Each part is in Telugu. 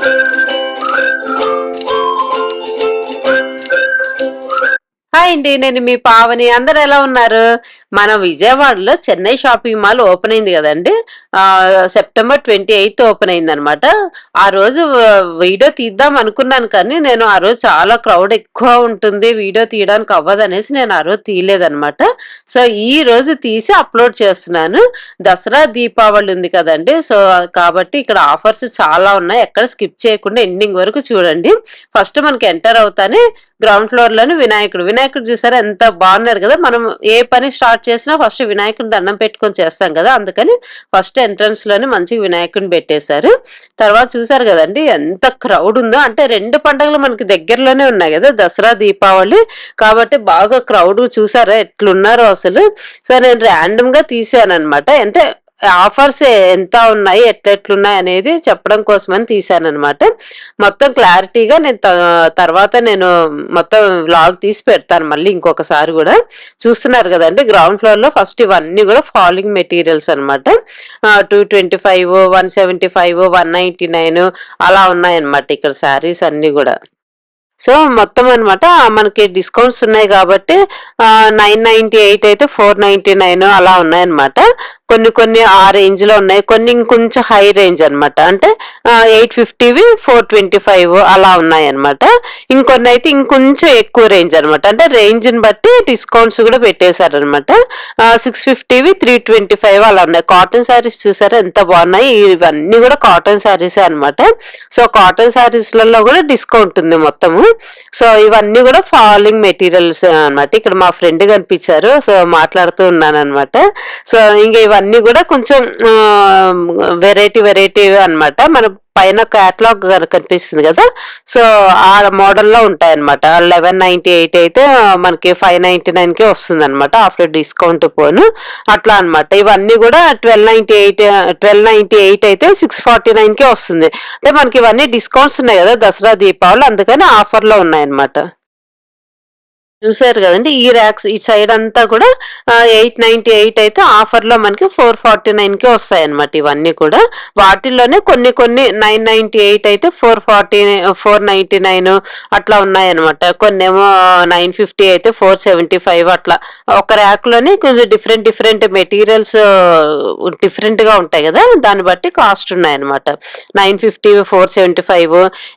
Thank you. హాయ్ అండి నేను మీ పావని. అందరు ఎలా ఉన్నారు? మన విజయవాడలో చెన్నై షాపింగ్ మాల్ ఓపెన్ అయింది కదండి. సెప్టెంబర్ ట్వంటీ ఎయిత్ ఓపెన్ అయింది అనమాట ఆ రోజు వీడియో తీద్దాం అనుకున్నాను కానీ నేను ఆ రోజు చాలా క్రౌడ్ ఎక్కువ ఉంటుంది. వీడియో తీయడానికి అవ్వదు అనేసి నేను ఆ రోజు తీయలేదనమాట సో ఈ రోజు తీసి అప్లోడ్ చేస్తున్నాను. దసరా దీపావళి ఉంది కదండి. సో కాబట్టి ఇక్కడ ఆఫర్స్ చాలా ఉన్నాయి. ఎక్కడ స్కిప్ చేయకుండా ఎండింగ్ వరకు చూడండి. ఫస్ట్ మనకి ఎంటర్ అవుతానే గ్రౌండ్ ఫ్లోర్లోని వినాయకుడు. వినాయకుడు చూసారా ఎంత బాగున్నారు కదా? మనం ఏ పని స్టార్ట్ చేసినా ఫస్ట్ వినాయకుడిని దండం పెట్టుకొని చేస్తాం కదా? అందుకని ఫస్ట్ ఎంట్రన్స్లోనే మంచి వినాయకుడిని పెట్టేశారు. తర్వాత చూసారు కదండి ఎంత క్రౌడ్ ఉందో. అంటే రెండు పండుగలు మనకి దగ్గరలోనే ఉన్నాయి కదా దసరా దీపావళి. కాబట్టి బాగా క్రౌడ్ చూసారా? ఎట్లున్నారో అసలు. సో నేను ర్యాండమ్గా తీసాను అనమాట అంటే ఆఫర్స్ ఎంత ఉన్నాయి ఎట్లెట్లున్నాయి అనేది చెప్పడం కోసమని తీశాను అనమాట మొత్తం క్లారిటీగా నేను త- తర్వాత నేను మొత్తం వ్లాగ్ తీసి పెడతాను మళ్ళీ ఇంకొకసారి కూడా. చూస్తున్నారు కదండి గ్రౌండ్ ఫ్లోర్లో ఫస్ట్ ఇవన్నీ కూడా ఫాలోయింగ్ మెటీరియల్స్ అనమాట two twenty five one seventy five one ninety nine అలా ఉన్నాయన్నమాట ఇక్కడ శారీస్ అన్ని కూడా. సో మొత్తం అనమాట మనకి డిస్కౌంట్స్ ఉన్నాయి కాబట్టి నైన్ నైన్టీ ఎయిట్ అయితే ఫోర్ నైన్టీ నైన్ అలా ఉన్నాయన్నమాట. కొన్ని కొన్ని ఆ రేంజ్లో ఉన్నాయి. కొన్ని ఇంకొంచెం హై రేంజ్ అనమాట అంటే ఎయిట్ ఫిఫ్టీవి ఫోర్ ట్వంటీ ఫైవ్ అలా ఉన్నాయి అనమాట ఇంకొన్ని అయితే ఇంకొంచెం ఎక్కువ రేంజ్ అనమాట అంటే రేంజ్ని బట్టి డిస్కౌంట్స్ కూడా పెట్టేశారనమాట సిక్స్ ఫిఫ్టీవి త్రీ ట్వంటీ ఫైవ్ అలా ఉన్నాయి. కాటన్ శారీస్ చూసారా ఎంత బాగున్నాయి? ఇవన్నీ కూడా కాటన్ శారీసే అనమాట సో కాటన్ శారీస్లలో కూడా డిస్కౌంట్ ఉంది మొత్తము. సో ఇవన్నీ కూడా ఫాలోయింగ్ మెటీరియల్స్ అనమాట ఇక్కడ మా ఫ్రెండ్ కనిపించారు. సో మాట్లాడుతూ ఉన్నాను అనమాట సో ఇంకా ఇవన్నీ కూడా కొంచెం వెరైటీ వెరైటీ అనమాట మన పైన క్యాట్లాగ్ కనిపిస్తుంది కదా. సో ఆ మోడల్లో ఉంటాయి అనమాట లెవెన్ నైంటీ ఎయిట్ అయితే మనకి ఫైవ్ నైన్టీ నైన్కే వస్తుంది అనమాట ఆఫ్టర్ డిస్కౌంట్ పోను. అట్లా అన్నమాట. ఇవన్నీ కూడా twelve ninety eight twelve ninety eight అయితే సిక్స్ ఫార్టీ నైన్కే వస్తుంది. అంటే మనకి ఇవన్నీ డిస్కౌంట్స్ ఉన్నాయి కదా. దసరా దీపావళి అందుకని ఆఫర్లో ఉన్నాయన్నమాట. చూసారు కదండి. ఈ ర్యాక్స్ ఈ సైడ్ అంతా కూడా ఎయిట్ నైన్టీ ఎయిట్ అయితే ఆఫర్లో మనకి ఫోర్ ఫార్టీ నైన్కి వస్తాయి అనమాట ఇవన్నీ కూడా. వాటిల్లోనే కొన్ని కొన్ని నైన్ నైన్టీ ఎయిట్ అయితే four forty four ninety nine అట్లా ఉన్నాయి అనమాట కొన్ని ఏమో నైన్ ఫిఫ్టీ అయితే ఫోర్ సెవెంటీ ఫైవ్ అట్లా. ఒక ర్యాక్లోనే కొంచెం డిఫరెంట్ డిఫరెంట్ మెటీరియల్స్ డిఫరెంట్గా ఉంటాయి కదా. దాన్ని బట్టి కాస్ట్ ఉన్నాయి అనమాట nine fifty four seventy five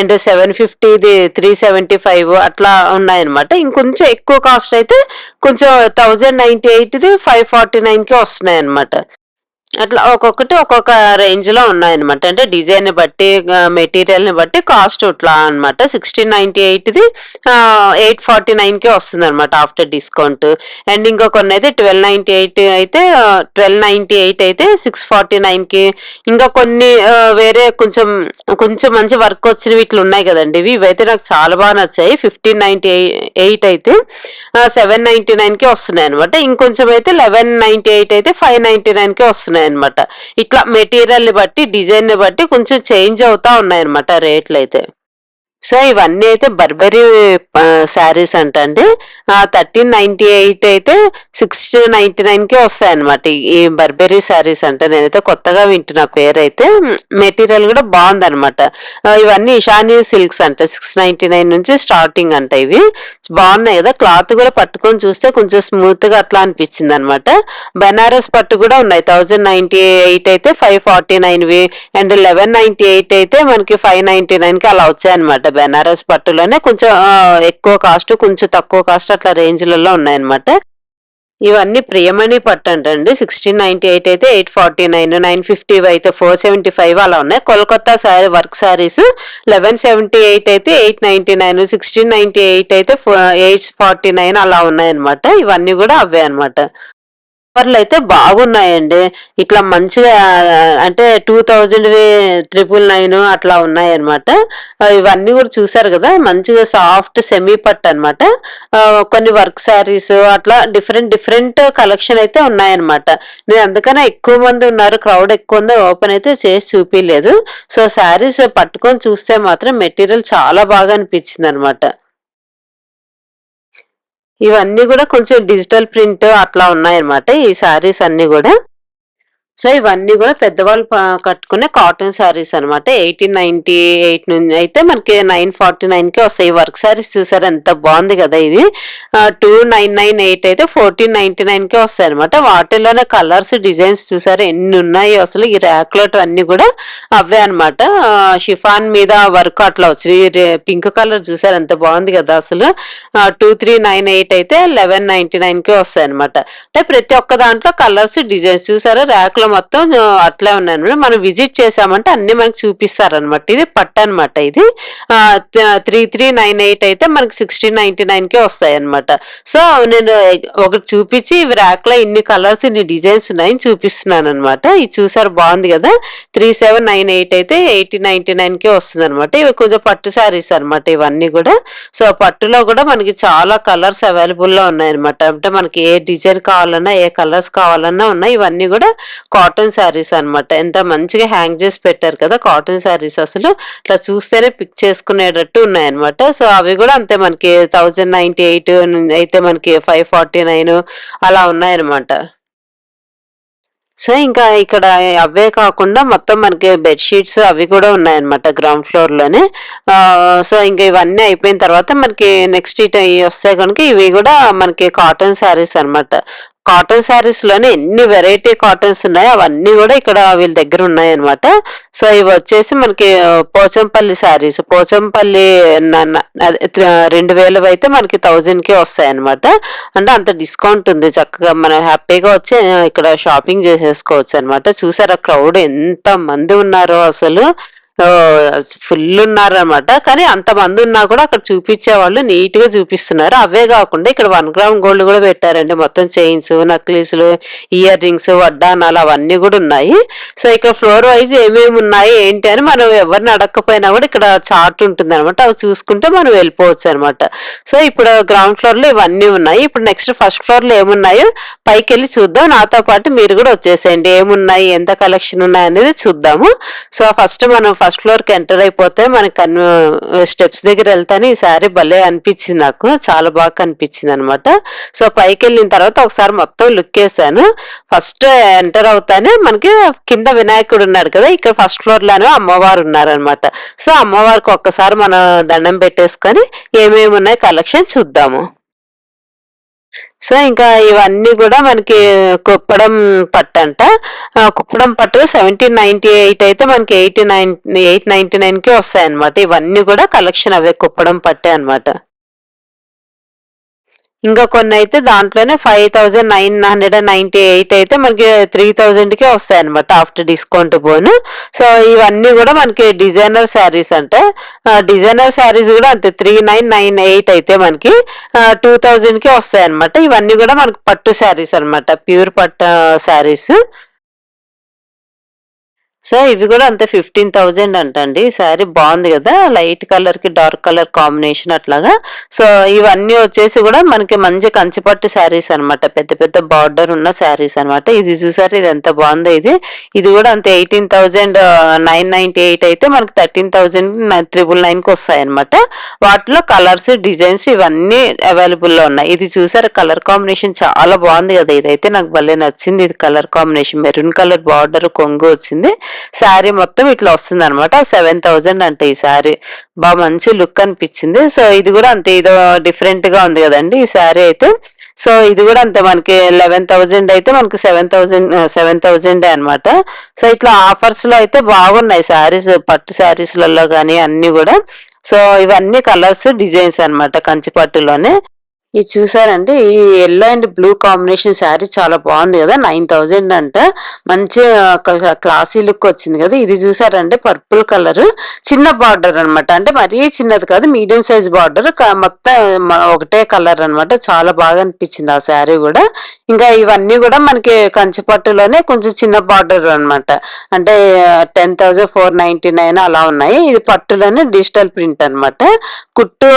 and seven ఫిఫ్టీది three seventy five అట్లా ఉన్నాయన్నమాట. ఇంకొంచెం ఎక్కువ కాస్ట్ అయితే కొంచెం థౌజండ్ నైన్టీ ఎయిట్ది ఫైవ్ ఫార్టీ నైన్కి వస్తున్నాయి అనమాట అట్లా ఒక్కొక్కటి ఒక్కొక్క రేంజ్లో ఉన్నాయన్నమాట. అంటే డిజైన్ని బట్టి మెటీరియల్ని బట్టి కాస్ట్ ఇట్లా అనమాట సిక్స్టీన్ నైన్టీ ఎయిట్ది ఎయిట్ ఫార్టీ నైన్కే వస్తుంది అనమాట ఆఫ్టర్ డిస్కౌంట్. అండ్ ఇంకా కొన్ని అయితే ట్వెల్వ్ నైన్టీ ఎయిట్ అయితే ట్వెల్వ్ నైంటీ ఎయిట్ అయితే సిక్స్ ఫార్టీ నైన్కి. ఇంకా కొన్ని వేరే కొంచెం కొంచెం మంచి వర్క్ వచ్చినవి ఇట్లా ఉన్నాయి కదండి. ఇవి ఇవైతే నాకు చాలా బాగా నచ్చాయి. ఫిఫ్టీన్ నైన్టీ ఎయిట్ అయితే సెవెన్ నైన్టీ నైన్కి వస్తున్నాయి అనమాట ఇంకొంచెం అయితే లెవెన్ నైన్టీ ఎయిట్ అయితే ఫైవ్ నైన్టీ నైన్కి వస్తున్నాయి. ఉన్నాయన్నమాట. ఇట్లా మెటీరియల్ని బట్టి డిజైన్ని బట్టి కొంచెం చేంజ్ అవుతా ఉన్నాయన్నమాట రేట్లు అయితే. సో ఇవన్నీ అయితే బర్బరీ శారీస్ అంట అండి థర్టీన్ నైన్టీ ఎయిట్ అయితే సిక్స్ నైన్టీ నైన్కి వస్తాయి అనమాట ఈ బర్బరీ శారీస్ అంటే నేనైతే కొత్తగా వింటున్న పేరు అయితే మెటీరియల్ కూడా బాగుందనమాట ఇవన్నీ ఇషాని సిల్క్స్ అంట సిక్స్ నైన్టీ నైన్ నుంచి స్టార్టింగ్ అంట ఇవి. బాగున్నాయి కదా క్లాత్ కూడా పట్టుకొని చూస్తే కొంచెం స్మూత్గా అట్లా అనిపించింది అనమాట బెనారస్ పట్టు కూడా ఉన్నాయి. థౌజండ్ నైన్టీ ఎయిట్ అయితే ఫైవ్ ఫార్టీ నైన్వి అండ్ లెవెన్ నైన్టీ ఎయిట్ అయితే మనకి ఫైవ్ నైన్టీ నైన్కి అలా వచ్చాయన్నమాట. బెనారస్ పట్టులోనే కొంచెం ఎక్కువ కాస్ట్ కొంచెం తక్కువ కాస్ట్ అట్లా రేంజ్లలో ఉన్నాయన్నమాట. ఇవన్నీ ప్రియమణి పట్టు అంటండి. సిక్స్టీన్ నైన్టీ ఎయిట్ అయితే eight forty nine nine fifty అయితే ఫోర్ సెవెంటీ ఫైవ్ అలా ఉన్నాయి. Kolkata sari work saris eleven seventy eight అయితే eight ninety nine sixteen ninety eight అయితే ఎయిట్ ఫార్టీ నైన్ అలా ఉన్నాయన్నమాట. ఇవన్నీ కూడా అవే అనమాట ఆఫర్లు అయితే బాగున్నాయండి. ఇట్లా మంచిగా అంటే టూ థౌజండ్ ట్రిపుల్ నైన్ అట్లా ఉన్నాయన్నమాట. ఇవన్నీ కూడా చూసారు కదా మంచిగా సాఫ్ట్ సెమీ పట్ అనమాట కొన్ని వర్క్ శారీస్ అట్లా డిఫరెంట్ డిఫరెంట్ కలెక్షన్ అయితే ఉన్నాయన్నమాట. నేను అందుకనే ఎక్కువ మంది ఉన్నారు క్రౌడ్ ఎక్కువ ఉంది ఓపెన్ అయితే చేసి చూపించలేదు సో శారీస్ పట్టుకొని చూస్తే మాత్రం మెటీరియల్ చాలా బాగా అనిపించింది అనమాట ఇవన్నీ కూడా కొంచెం డిజిటల్ ప్రింట్ అట్లా ఉన్నాయన్నమాట. ఈ శారీస్ అన్నీ కూడా. సో ఇవన్నీ కూడా పెద్దవాళ్ళు కట్టుకునే కాటన్ శారీస్ అనమాట ఎయిటీన్ నైన్టీ ఎయిట్ నుంచి అయితే మనకి నైన్ ఫార్టీ నైన్కి వస్తాయి. వర్క్ శారీస్ చూసారు? ఎంత బాగుంది కదా ఇది. టూ నైన్ నైన్ ఎయిట్ అయితే ఫోర్టీన్ నైన్టీ నైన్కి వస్తాయి అనమాట వాటిలోనే కలర్స్ డిజైన్స్ చూసారు? ఎన్ని ఉన్నాయి అసలు ఈ ర్యాక్లోట్ అన్నీ కూడా అవే అనమాట షిఫాన్ మీద వర్క్ అట్లా వచ్చి పింక్ కలర్ చూసారు? ఎంత బాగుంది కదా అసలు. టూ త్రీ నైన్ ఎయిట్ అయితే లెవెన్ నైన్టీ నైన్కే వస్తాయి అనమాట అంటే ప్రతి ఒక్క దాంట్లో కలర్స్ డిజైన్స్ చూసారు? ర్యాక్లో లో మొత్తం అట్లే ఉన్నాయి అనమాట మనం విజిట్ చేసామంటే అన్ని మనకి చూపిస్తారు అనమాట ఇది పట్టు అనమాట ఇది. త్రీ త్రీ నైన్ ఎయిట్ అయితే మనకి సిక్స్టీన్ నైన్టీ నైన్ కే వస్తాయి అనమాట సో నేను ఒకటి చూపించి ఇవి ర్యాక్లో ఇన్ని కలర్స్ ఇన్ని డిజైన్స్ ఉన్నాయని చూపిస్తున్నాను అనమాట ఇది చూసారు బాగుంది కదా. త్రీ సెవెన్ నైన్ ఎయిట్ అయితే ఎయిటీ నైన్టీ నైన్ కే వస్తుంది అనమాట ఇవి కొంచెం పట్టు శారీస్ అనమాట ఇవన్నీ కూడా. సో పట్టులో కూడా మనకి చాలా కలర్స్ అవైలబుల్లో ఉన్నాయి అనమాట అంటే మనకి ఏ డిజైన్ కావాలన్నా ఏ కలర్స్ కావాలన్నా ఉన్నాయి. ఇవన్నీ కూడా కాటన్ శారీస్ అనమాట ఎంత మంచిగా హ్యాంగ్ చేసి పెట్టారు కదా కాటన్ శారీస్ అసలు. ఇట్లా చూస్తేనే పిక్ చేసుకునేటట్టు ఉన్నాయన్నమాట. సో అవి కూడా అంతే మనకి థౌజండ్ నైంటీ ఎయిట్ అయితే మనకి ఫైవ్ ఫార్టీ నైన్ అలా ఉన్నాయన్నమాట. సో ఇంకా ఇక్కడ అవే కాకుండా మొత్తం మనకి బెడ్షీట్స్ అవి కూడా ఉన్నాయన్నమాట గ్రౌండ్ ఫ్లోర్లోనే సో ఇంకా ఇవన్నీ అయిపోయిన తర్వాత మనకి నెక్స్ట్ ఇట్ వస్తే కనుక ఇవి కూడా మనకి కాటన్ శారీస్ అన్నమాట. కాటన్ శారీస్లోనే ఎన్ని వెరైటీ కాటన్స్ ఉన్నాయో అవన్నీ కూడా ఇక్కడ వీళ్ళ దగ్గర ఉన్నాయన్నమాట. సో ఇవి వచ్చేసి మనకి పోచంపల్లి శారీస్ పోచంపల్లి రెండు వేలు అయితే మనకి థౌజండ్కి వస్తాయి అనమాట అంటే అంత డిస్కౌంట్ ఉంది. చక్కగా మనం హ్యాపీగా వచ్చి ఇక్కడ షాపింగ్ చేసేసుకోవచ్చు అనమాట చూసారా క్రౌడ్ ఎంత మంది ఉన్నారో అసలు. ఫుల్ ఉన్నారనమాట కానీ అంత మంది ఉన్నా కూడా అక్కడ చూపించే వాళ్ళు నీట్గా చూపిస్తున్నారు. అవే కాకుండా ఇక్కడ వన్ గ్రామ్ గోల్డ్ కూడా పెట్టారండి. మొత్తం చైన్స్ నక్లీసులు ఇయర్ రింగ్స్ వడ్డానాలు అవన్నీ కూడా ఉన్నాయి. సో ఇక్కడ ఫ్లోర్ వైజ్ ఏమేమి ఉన్నాయి ఏంటి అని మనం ఎవరిని అడగకపోయినా కూడా ఇక్కడ చార్ట్ ఉంటుంది అనమాట అవి చూసుకుంటే మనం వెళ్ళిపోవచ్చు అనమాట సో ఇప్పుడు గ్రౌండ్ ఫ్లోర్లో ఇవన్నీ ఉన్నాయి. ఇప్పుడు నెక్స్ట్ ఫస్ట్ ఫ్లోర్లో ఏమున్నాయో పైకి వెళ్ళి చూద్దాం. నాతో పాటు మీరు కూడా వచ్చేసేయండి. ఏమున్నాయి ఎంత కలెక్షన్ ఉన్నాయి అనేది చూద్దాము. సో ఫస్ట్ మనం ఫస్ట్ ఫ్లోర్కి ఎంటర్ అయిపోతే మనకి అన్ని స్టెప్స్ దగ్గర వెళ్తాను ఈసారి భలే అనిపించింది నాకు. చాలా బాగా కనిపించింది అనమాట సో పైకి వెళ్ళిన తర్వాత ఒకసారి మొత్తం లుక్ వేసాను. ఫస్ట్ ఎంటర్ అవుతానే మనకి కింద వినాయకుడు ఉన్నాడు కదా ఇక్కడ ఫస్ట్ ఫ్లోర్లోనే అమ్మవారు ఉన్నారనమాట సో అమ్మవారికి ఒక్కసారి మనం దండం పెట్టేసుకొని ఏమేమి ఉన్నాయి కలెక్షన్ చూద్దాము. సో ఇంకా ఇవన్నీ కూడా మనకి కుప్పడం పట్టు అంట ఆ, కుప్పడం పట్టు సెవెంటీన్ నైన్టీ ఎయిట్ అయితే మనకి ఎయిటీ నైన్ ఎయిట్ నైన్టీ నైన్కి వస్తాయి అనమాట ఇవన్నీ కూడా కలెక్షన్ అవే కుప్పడం పట్టే అన్నమాట. ఇంకా కొన్ని అయితే దాంట్లోనే five thousand nine hundred and ninety eight అయితే మనకి త్రీ థౌజండ్కి వస్తాయి అనమాట ఆఫ్టర్ డిస్కౌంట్ పోను. సో ఇవన్నీ కూడా మనకి డిజైనర్ శారీస్ అంటే డిజైనర్ శారీస్ కూడా అంతే త్రీ నైన్ నైన్ ఎయిట్ అయితే మనకి టూ థౌజండ్కి వస్తాయి అనమాట ఇవన్నీ కూడా మనకి పట్టు శారీస్ అనమాట ప్యూర్ పట్టు శారీస్ సో ఇవి కూడా అంతే ఫిఫ్టీన్ థౌజండ్ అంటండి. శారీ బాగుంది కదా లైట్ కలర్కి డార్క్ కలర్ కాంబినేషన్ అట్లాగా. సో ఇవన్నీ వచ్చేసి కూడా మనకి మంచి కంచిపట్టు శారీస్ అనమాట పెద్ద పెద్ద బార్డర్ ఉన్న శారీస్ అనమాట ఇది చూసారు ఇది ఎంత బాగుందో ఇది. ఇది కూడా అంతే eighteen thousand nine ninety eight అయితే మనకి థర్టీన్ థౌజండ్ త్రిబుల్ నైన్కి వస్తాయి అనమాట వాటిలో కలర్స్ డిజైన్స్ ఇవన్నీ అవైలబుల్లో ఉన్నాయి. ఇది చూసారు కలర్ కాంబినేషన్ చాలా బాగుంది కదా. ఇదైతే నాకు భలే నచ్చింది ఇది colour combination maroon colour border కొంగు వచ్చింది. శారీ మొత్తం ఇట్లా వస్తుంది అనమాట సెవెన్ థౌజండ్ అంటే ఈ శారీ. బాగా మంచి లుక్ అనిపించింది. సో ఇది కూడా అంతే ఇదో డిఫరెంట్గా ఉంది కదండి ఈ శారీ అయితే. సో ఇది కూడా అంతే మనకి లెవెన్ థౌజండ్ అయితే మనకి సెవెన్ థౌజండ్ సెవెన్ థౌజండ్ అనమాట సో ఇట్లా ఆఫర్స్లో అయితే బాగున్నాయి శారీస్ పట్టు శారీస్లలో కానీ అన్ని కూడా. సో ఇవన్నీ కలర్స్ డిజైన్స్ అనమాట కంచి పట్టులోనే ఇది చూసారంటే ఈ yellow and blue combination sari చాలా బాగుంది కదా నైన్ థౌజండ్ అంట. మంచి క్లాసీ లుక్ వచ్చింది కదా ఇది చూసారంటే పర్పుల్ కలర్ చిన్న బార్డర్ అన్నమాట. అంటే మరీ చిన్నది కాదు మీడియం సైజ్ బార్డర్ మొత్తం ఒకటే కలర్ అనమాట చాలా బాగా అనిపించింది ఆ శారీ కూడా. ఇంకా ఇవన్నీ కూడా మనకి కంచి పట్టులోనే కొంచెం చిన్న బార్డర్ అనమాట అంటే ten thousand four ninety nine అలా ఉన్నాయి. ఇది పట్టులోనే డిజిటల్ ప్రింట్ అనమాట కుట్టు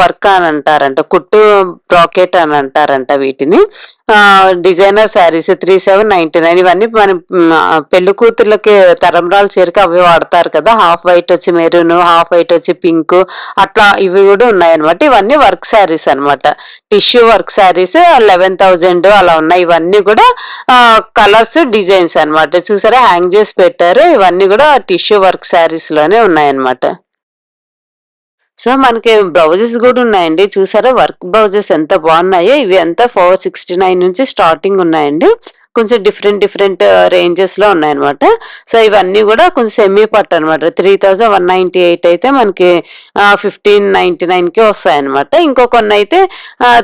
వర్క్ అని అంటారంట కుట్టు బ్రాకెట్ అని అంటారంట వీటిని. Designer saris three seven ninety nine ఇవన్నీ మన పెళ్ళి కూతుర్లకి తరంరాలు చీరకి అవి వాడతారు కదా. హాఫ్ వైట్ వచ్చి మెరూన్ హాఫ్ వైట్ వచ్చి పింక్ అట్లా ఇవి కూడా ఉన్నాయన్నమాట. ఇవన్నీ వర్క్ శారీస్ అన్నమాట. Tissue work saris eleven thousand అలా ఉన్నాయి. ఇవన్నీ కూడా కలర్స్ డిజైన్స్ అనమాట చూసారా హ్యాంగ్ చేసి పెట్టారు. ఇవన్నీ కూడా టిష్యూ వర్క్ శారీస్లోనే ఉన్నాయన్నమాట. సో మనకి బ్లౌజెస్ కూడా ఉన్నాయండి. చూసారా? వర్క్ బ్లౌజెస్ ఎంత బాగున్నాయో. ఇవి అంతా ఫోర్ సిక్స్టీ నైన్ నుంచి స్టార్టింగ్ ఉన్నాయండి. కొంచెం డిఫరెంట్ డిఫరెంట్ రేంజెస్లో ఉన్నాయన్నమాట. సో ఇవన్నీ కూడా కొంచెం సెమీ పట్టు అనమాట three thousand one ninety eight అయితే మనకి ఫిఫ్టీన్ నైన్టీ నైన్కి వస్తాయన్నమాట. ఇంకో కొన్ని అయితే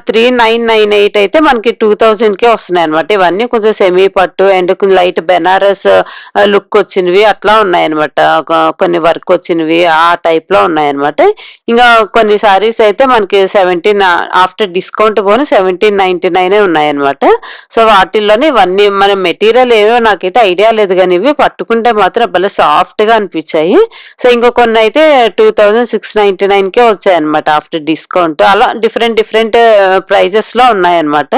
త్రీ నైన్ నైన్ ఎయిట్ అయితే మనకి టూ థౌజండ్కే వస్తున్నాయి అనమాట ఇవన్నీ కొంచెం సెమీ పట్టు అండ్ కొంచెం లైట్ బెనారస్ లుక్ వచ్చినవి అట్లా ఉన్నాయన్నమాట. కొన్ని వర్క్ వచ్చినవి ఆ టైప్లో ఉన్నాయన్నమాట. ఇంకా కొన్ని సారీస్ అయితే మనకి సెవెంటీన్ ఆఫ్టర్ డిస్కౌంట్ పోను సెవెంటీన్ నైన్టీ నైన్ ఉన్నాయన్నమాట. సో వాటిల్లోనే ఇవన్నీ మన మెటీరియల్ ఏమో నాకైతే ఐడియా లేదు కానీ ఇవి పట్టుకుంటే మాత్రం భలే సాఫ్ట్గా అనిపించాయి. సో ఇంకో కొన్ని అయితే టూ థౌజండ్ సిక్స్ నైన్టీ నైన్కే వచ్చాయి అనమాట ఆఫ్టర్ డిస్కౌంట్ అలా డిఫరెంట్ డిఫరెంట్ ప్రైజెస్లో ఉన్నాయన్నమాట.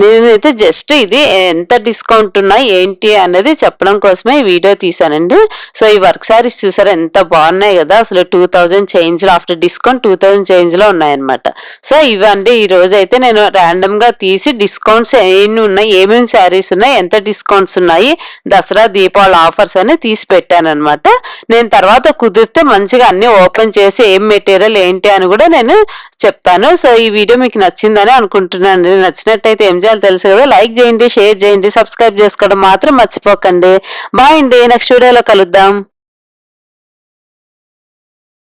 నేనైతే జస్ట్ ఇది ఎంత డిస్కౌంట్ ఉన్నాయి ఏంటి అనేది చెప్పడం కోసమే ఈ వీడియో తీసానండి సో ఈ వర్క్ శారీస్ చూసారా ఎంత బాగున్నాయి కదా. అసలు టూ థౌజండ్ చేంజ్లో ఆఫ్టర్ డిస్కౌంట్ టూ థౌజండ్ చేంజ్లో ఉన్నాయన్నమాట. సో ఇవండి. ఈ రోజు అయితే నేను ర్యాండమ్గా తీసి డిస్కౌంట్స్ ఎన్ని ఉన్నాయి ఏమేమి శారీస్ ఉన్నాయి ఎంత డిస్కౌంట్స్ ఉన్నాయి దసరా దీపావళి ఆఫర్స్ అని తీసి పెట్టాను అనమాట నేను తర్వాత కుదిరితే మంచిగా అన్ని ఓపెన్ చేసి ఏం మెటీరియల్ ఏంటి అని కూడా నేను చెప్తాను. సో ఈ వీడియో మీకు నచ్చిందని అనుకుంటున్నాను. నచ్చినట్టయితే ఏం విషయాలు తెలుసు కదా లైక్ చేయండి షేర్ చేయండి సబ్స్క్రైబ్ చేసుకోవడం మాత్రం మర్చిపోకండి. బాయ్ అండి నెక్స్ట్ వీడియోలో కలుద్దాం.